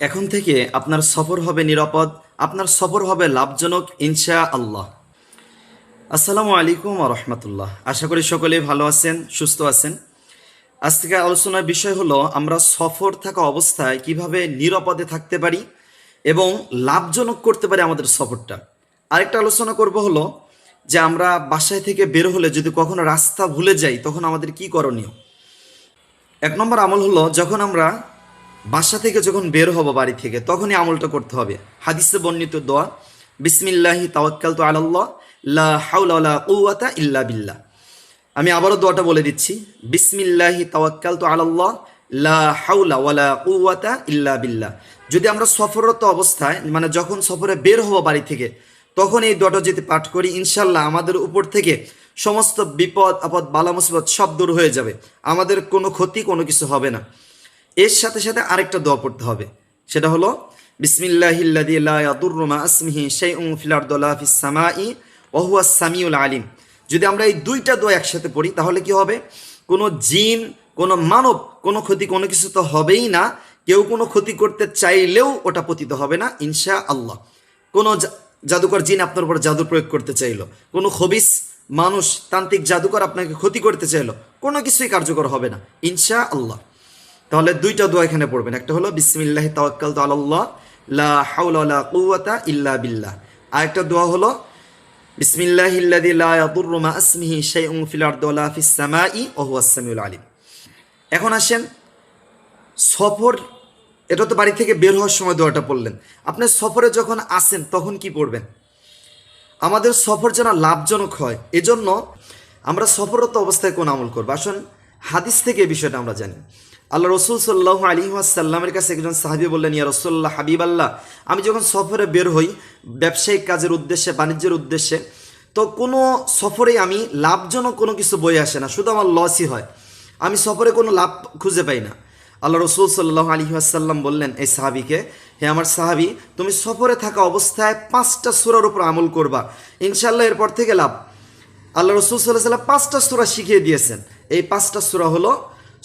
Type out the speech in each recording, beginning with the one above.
এখন থেকে আপনার সফর হবে নিরাপদ, আপনার সফর হবে লাভজনক ইনশা আল্লাহ আসসালামু আলাইকুম রহমতুল্লাহ। আশা করি সকলেই ভালো আছেন, সুস্থ আছেন। আজ থেকে আলোচনার বিষয় হলো, আমরা সফর থাকা অবস্থায় কীভাবে নিরাপদে থাকতে পারি এবং লাভজনক করতে পারি আমাদের সফরটা। আরেকটা আলোচনা করব হলো যে আমরা বাসায় থেকে বের হলে যদি কখনো রাস্তা ভুলে যাই, তখন আমাদের কি করণীয়? এক নম্বর আমল হলো, যখন আমরা বাসা থেকে যখন বের হব বাড়ি থেকে, তখনই আমলটা করতে হবে। হাদিসে বর্ণিত দোয়া, বিসমিল্লাহি তাওয়াক্কাল তো আলাল্লাহ, লা হাওলা ওয়ালা কুওয়াতা ইল্লা বিল্লাহ। আমি আবারও দোয়াটা বলে দিচ্ছি, বিসমিল্লাহি তাওয়াক্কাল তো আলাল্লাহ, লা হাওলা ওয়ালা কুওয়াতা ইল্লা বিল্লাহ। যদি আমরা সফররত অবস্থায় মানে যখন সফরে বের হব বাড়ি থেকে, তখন এই দোয়াটা যদি পাঠ করি ইনশাল্লাহ আমাদের উপর থেকে সমস্ত বিপদ, আপদ বালা মুসিবত সব দূর হয়ে যাবে। আমাদের কোনো ক্ষতি কোনো কিছু হবে না। এর সাথে সাথে আরেকটা দোয়া পড়তে হবে। সেটা হলো হুয়াস সামিউল আলিম। যদি আমরা এই দুইটা দোয়া একসাথে পড়ি, তাহলে কি হবে? কোনো জিন, কোনো মানব, কোনো ক্ষতি কোনো কিছু তো হবেই না। কেউ কোনো ক্ষতি করতে চাইলেও ওটা পতিত হবে না ইনশা আল্লাহ কোনো জাদুকর জিন আপনার উপর জাদু প্রয়োগ করতে চাইলো। কোনো খবিস মানুষ, তান্ত্রিক জাদুকর আপনাকে ক্ষতি করতে চাইলো। কোনো কিছুই কার্যকর হবে না ইনশা আল্লাহ তাহলে দুইটা দোয়া এখানে পড়বেন। একটা হলো, বিসমিল্লাহি তাওয়াক্কাল তু আলাল্লাহ, লা হাওলা ওয়ালা কুওয়াতা ইল্লা বিল্লাহ। আরেকটা দোয়া হলো বিসমিল্লাহিল্লাযী লা ইয়াদুররু মা ইসমিহি শাইউন ফিল আরদি ওয়ালা ফিস সামাই ওয়া হুয়াস সামিউল আলিম। এখন আসেন, সফর, এটা তো বাড়ি থেকে বের হওয়ার সময় দোয়াটা পড়লেন। আপনি সফরে যখন আসেন, তখন কি পড়বেন? আমাদের সফর যেন লাভজনক হয়, এজন্য আমরা সফররত অবস্থায় কোন আমল করব। আসুন, হাদিস থেকে এই বিষয়টা আমরা জানি। আল্লাহ রসুল সাল্লাহ আলী সাল্লামের কাছে একজন সাহাবি বললেন, ইয়া রসুল্লাহ হাবিব আল্লাহ আমি যখন সফরে বের হই, ব্যবসায়িক কাজের উদ্দেশ্যে, বাণিজ্যের উদ্দেশ্যে, তো কোনো সফরে আমি লাভজনক কোনো কিছু বই আসে না, শুধু আমার লসই হয়। আমি সফরে কোনো লাভ খুঁজে পাই না। আল্লাহ রসুল সাল্লাহ আলী আসাল্লাম বললেন, এই সাহাবিকে, হে আমার সাহাবি, তুমি সফরে থাকা অবস্থায় পাঁচটা সুরার উপর আমল করবা ইনশাল্লাহ এরপর থেকে লাভ। আল্লাহ রসুল সাল্লাহ সাল্লাম পাঁচটা সুরা শিখিয়ে দিয়েছেন। এই পাঁচটা সুরা হলো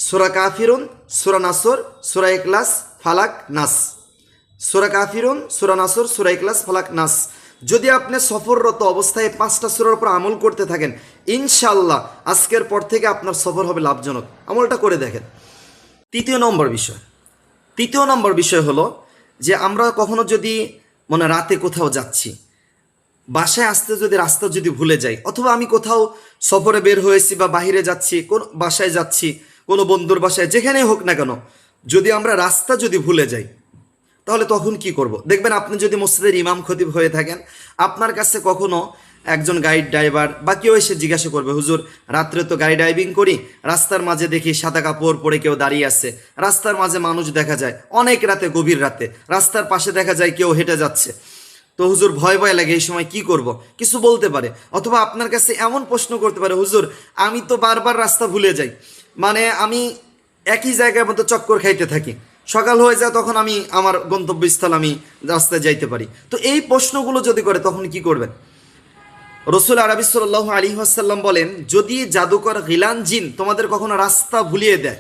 সুরা কাফিরুন, সুরা নাসর, সুরা ইকলাস ফালাক নাস। সুরা কাফিরুন, সুরা নাসর, সুরা ইকলাস ফালাক নাস। যদি আপনি সফররত অবস্থায় পাঁচটা সুরার উপর আমল করতে থাকেন ইনশাল্লাহ আজকের পর থেকে আপনার সফর হবে লাভজনক। আমলটা করে দেখেন। তৃতীয় নম্বর বিষয়। তৃতীয় নম্বর বিষয় হলো যে আমরা কখনো যদি মানে রাতে কোথাও যাচ্ছি, বাসায় আসতে যদি রাস্তা যদি ভুলে যাই, অথবা আমি কোথাও সফরে বের হয়েছি বা বাইরে যাচ্ছি, কোন বাসায় যাচ্ছি কোনো বন্ধুর বাসায় যেখানেই হোক না কেন, যদি আমরা রাস্তা যদি ভুলে যাই, তাহলে তখন কি করব? দেখবেন আপনি যদি মসজিদের ইমাম খতিব হয়ে থাকেন, আপনার কাছে কখনো একজন গাইড ড্রাইভার বা কেউ এসে জিজ্ঞাসা করবে, হুজুর, রাত্রে তো গাড়ি ড্রাইভিং করি, রাস্তার মাঝে দেখি সাদা কাপড় পরে কেউ দাঁড়িয়ে আছে, রাস্তার মাঝে মানুষ দেখা যায়, অনেক রাতে, গভীর রাতে, রাস্তার পাশে দেখা যায় কেউ হেঁটে যাচ্ছে। তো হুজুর, ভয় ভয় লাগে এই সময় কি করব? কিছু বলতে পারে, অথবা আপনার কাছে এমন প্রশ্ন করতে পারে, হুজুর, আমি তো বারবার রাস্তা ভুলে যাই। মানে আমি একই জায়গার মতো চক্কর খাইতে থাকি। সকাল হয়ে যায় তখন আমি আমার গন্তব্যস্থল আমি রাস্তায় যাইতে পারি। তো এই প্রশ্নগুলো যদি করে তখন কি করবেন? রসুল আরবি সাল্লাহ আলী আসাল্লাম বলেন, যদি জাদুকর গিলান জিন তোমাদের কখনো রাস্তা ভুলিয়ে দেয়,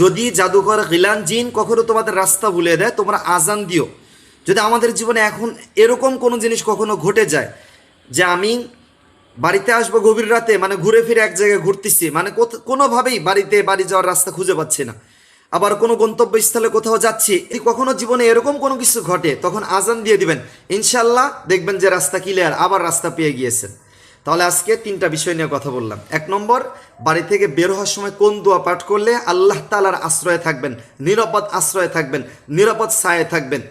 যদি জাদুকর গিলান জিন কখনো তোমাদের রাস্তা ভুলিয়ে দেয়, তোমরা আজান দিও। যদি আমাদের জীবনে এখন এরকম কোনো জিনিস কখনো ঘটে যায় যে আমি বাড়িতে আসব গভীর রাতে মানে ঘুরে ফিরে এক জায়গায় ঘুরতেছি মানে কোনোভাবেই বাড়িতে বাড়ি যাওয়ার রাস্তা খুঁজে পাচ্ছি না। আবার কোনো গন্তব্যস্থলে কোথাও যাচ্ছি এই কখনো জীবনে এরকম কোনো কিছু ঘটে, তখন আজান দিয়ে দিবেন। ইনশাল্লাহ দেখবেন যে রাস্তা ক্লিয়ার আবার রাস্তা পেয়ে গিয়েছেন। তাহলে আজকে তিনটা বিষয় নিয়ে কথা বললাম। এক নম্বর, বাড়ি থেকে বের হওয়ার সময় কোন দোয়া পাঠ করলে আল্লাহ তালার আশ্রয়ে থাকবেন, নিরাপদ আশ্রয়ে থাকবেন, নিরাপদ ছায়ে থাকবেন।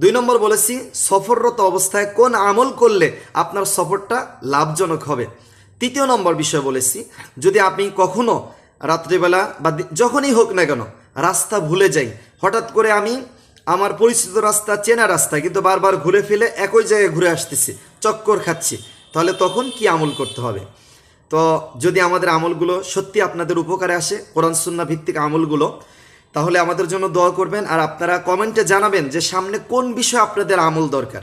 দুই নম্বর বলেছি, সফররত অবস্থায় কোন আমল করলে আপনার সফরটা লাভজনক হবে? তৃতীয় নম্বর বিষয় বলেছি, যদি আপনি কখনো রাত্রিবেলা বা যখনই হোক না কেন রাস্তা ভুলে যাই, হঠাৎ করে আমি আমার পরিচিত রাস্তা, চেনা রাস্তা, কিন্তু বারবার ঘুরে ফেলে একই জায়গায় ঘুরে আসতেছি, চক্কর খাচ্ছি, তাহলে তখন কি আমল করতে হবে? তো যদি আমাদের আমলগুলো সত্যি আপনাদের উপকারে আসে, কোরআন সুন্না ভিত্তিক আমলগুলো তাহলে আমাদের জন্য দোয়া করবেন আর আপনারা কমেন্টে জানাবেন যে সামনে কোন বিষয়ে আপনাদের আমল দরকার।